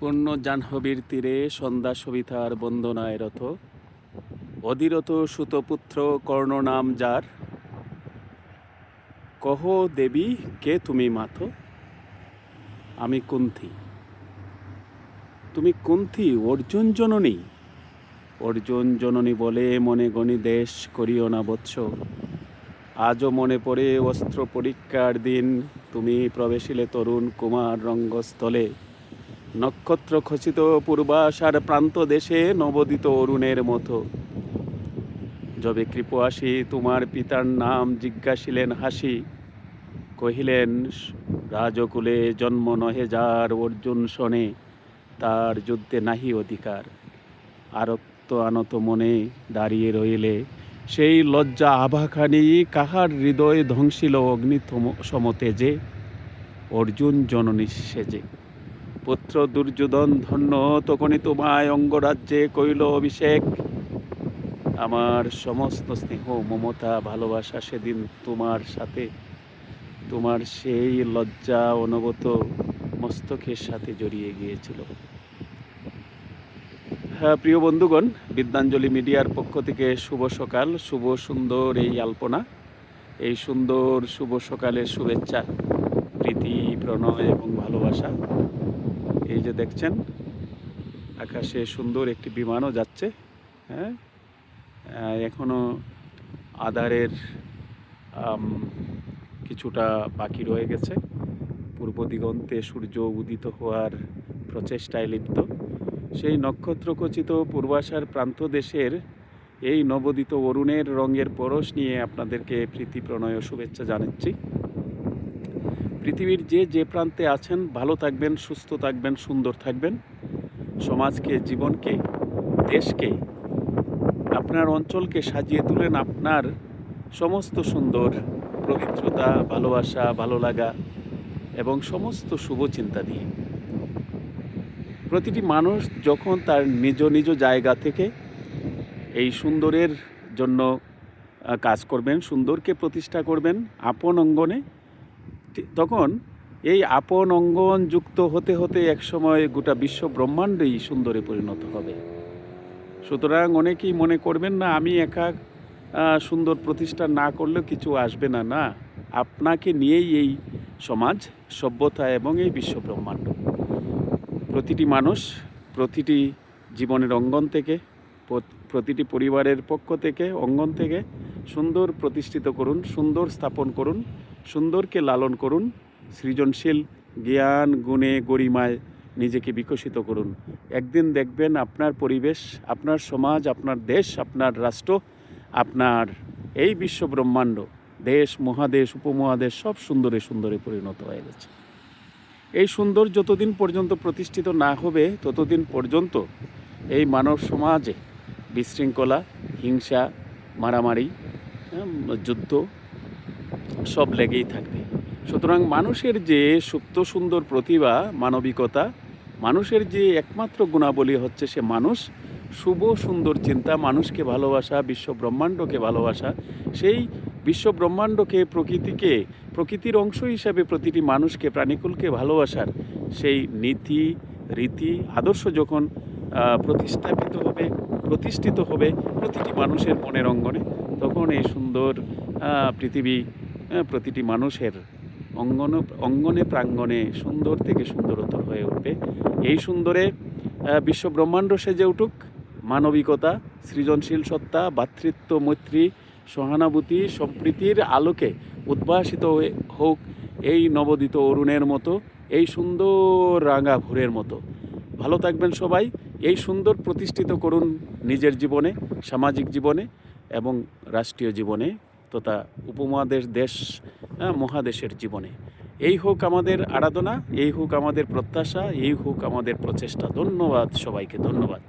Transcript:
পূর্ণ জাহ্নবীর তীরে সন্ধ্যা সবিতার বন্দনায় রত। অধীরত সুতপুত্র কর্ণ নাম যার? কহ দেবী, কে তুমি মাথো? আমি কুন্থি। তুমি কুন্থি, অর্জুন জননী? অর্জুন জননী বলে মনে গণি দেশ করিও না বৎস। আজও মনে পড়ে অস্ত্র পরীক্ষার দিন। তুমি প্রবেশিলে তরুণ কুমার রঙ্গস্থলে। নক্ষত্র খচিত পূর্বাশার প্রান্ত দেশে নবদিত অরুণের মতো। যবে কৃপয়াসী তোমার পিতার নাম জিজ্ঞাসিলেন হাসি, কহিলেন, রাজকুলে জন্ম নহে যার অর্জুন শনে, তার যুদ্ধে নাহি অধিকার। আরক্ত আনত মনে দাঁড়িয়ে রইলে, সেই লজ্জা আভাখানি কাহার হৃদয় ধ্বংসিল অগ্নি সমতে যে? অর্জুন জননী সেজে পুত্র দুর্যোধন ধন্য, তখনই তোমায় অঙ্গরাজ্যে কইল অভিষেক। আমার সমস্ত স্নেহ, মমতা, ভালোবাসা সেদিন তোমার সাথে। তোমার সেই লজ্জা অনুগত মস্তকের সাথে জড়িয়ে গিয়েছিল। হ্যাঁ প্রিয় বন্ধুগণ, বিদ্যাঞ্জলি মিডিয়ার পক্ষ থেকে শুভ সকাল, শুভ সুন্দর এই আলপনা। এই সুন্দর শুভ সকালের শুভেচ্ছা, প্রীতি, প্রণয় এবং ভালোবাসা। এই যে দেখছেন, আকাশে সুন্দর একটি বিমানও যাচ্ছে হ্যাঁ? এখনও এখনও আধারের কিছুটা বাকি রয়ে গেছে। পূর্ব দিগন্তে সূর্য উদিত হওয়ার প্রচেষ্টায় লিপ্ত। সেই নক্ষত্রখচিত পূর্বাশার প্রান্ত দেশের এই নবদিত অরুণের রঙের পরশ নিয়ে আপনাদেরকে প্রীতি প্রণয় ও শুভেচ্ছা জানাচ্ছি। পৃথিবীর যে যে প্রান্তে আছেন, ভালো থাকবেন, সুস্থ থাকবেন, সুন্দর থাকবেন। সমাজকে, জীবনকে, দেশকে, আপনার অঞ্চলকে সাজিয়ে তুলেন আপনার সমস্ত সুন্দর পবিত্রতা, ভালোবাসা, ভালো লাগা এবং সমস্ত শুভ চিন্তা দিয়ে। প্রতিটি মানুষ যখন তার নিজ নিজ জায়গা থেকে এই সুন্দরের জন্য কাজ করবেন, সুন্দরকে প্রতিষ্ঠা করবেন, আপন অঙ্গনে তখন এই আপন অঙ্গন যুক্ত হতে হতে একসময় গোটা বিশ্ব ব্রহ্মাণ্ডই সুন্দরে পরিণত হবে। সুতরাং অনেকেই মনে করবেন না, আমি একা সুন্দর প্রতিষ্ঠা না করলেও কিছু আসবে না না। আপনাকে নিয়েই এই সমাজ, সভ্যতা এবং এই বিশ্ব ব্রহ্মাণ্ড। প্রতিটি মানুষ, প্রতিটি জীবনের অঙ্গন থেকে প্রতিটি পরিবারের পক্ষ থেকে, অঙ্গন থেকে সুন্দর প্রতিষ্ঠিত করুন, সুন্দর স্থাপন করুন সুন্দরকে লালন করুন, সৃজনশীল, জ্ঞান, গুণে, গরিমায় নিজেকে বিকশিত করুন। একদিন দেখবেন আপনার পরিবেশ, আপনার সমাজ, আপনার দেশ, আপনার রাষ্ট্র, আপনার এই বিশ্ব ব্রহ্মাণ্ড, দেশ, মহাদেশ, উপমহাদেশ সব সুন্দরে সুন্দরে পরিণত হয়ে গেছে। এই সুন্দর যতদিন পর্যন্ত প্রতিষ্ঠিত না হবে, ততদিন পর্যন্ত এই মানব সমাজে বিশৃঙ্খলা, হিংসা, মারামারি যুদ্ধ সব লেগেই থাকবে। সুতরাং মানুষের যে সুপ্ত সুন্দর প্রতিভা, মানবিকতা, মানুষের যে একমাত্র গুণাবলী হচ্ছে সে মানুষ, শুভ সুন্দর চিন্তা, মানুষকে ভালোবাসা বিশ্ব ব্রহ্মাণ্ডকে ভালোবাসা, সেই বিশ্ব ব্রহ্মাণ্ডকে প্রকৃতিকে, প্রকৃতির অংশ হিসাবে প্রতিটি মানুষকে, প্রাণীকুলকে ভালোবাসার সেই নীতি, রীতি, আদর্শ যখন প্রতিস্থাপিত হবে, প্রতিষ্ঠিত হবে প্রতিটি মানুষের মনের অঙ্গনে, তখন এই সুন্দর পৃথিবী প্রতিটি মানুষের অঙ্গন, অঙ্গনে প্রাঙ্গণে সুন্দর থেকে সুন্দরতর হয়ে উঠবে। এই সুন্দরে বিশ্ব ব্রহ্মাণ্ড সেজে উঠুক। মানবিকতা, সৃজনশীল সত্তা ভ্রাতৃত্ব মৈত্রী, সহানুভূতি, সম্প্রীতির আলোকে উদ্ভাসিত হয়ে হোক এই নবদিত অরুণের মতো, এই সুন্দর রাঙা ভোরের মতো। ভালো থাকবেন সবাই। এই সুন্দর প্রতিষ্ঠিত করুন নিজের জীবনে, সামাজিক জীবনে এবং রাষ্ট্রীয় জীবনে। তথা উপমহাদেশ দেশ মহাদেশের জীবনে। এই হোক আমাদের আরাধনা, এই হোক আমাদের প্রত্যাশা, এই হোক আমাদের প্রচেষ্টা। ধন্যবাদ সবাইকে, ধন্যবাদ।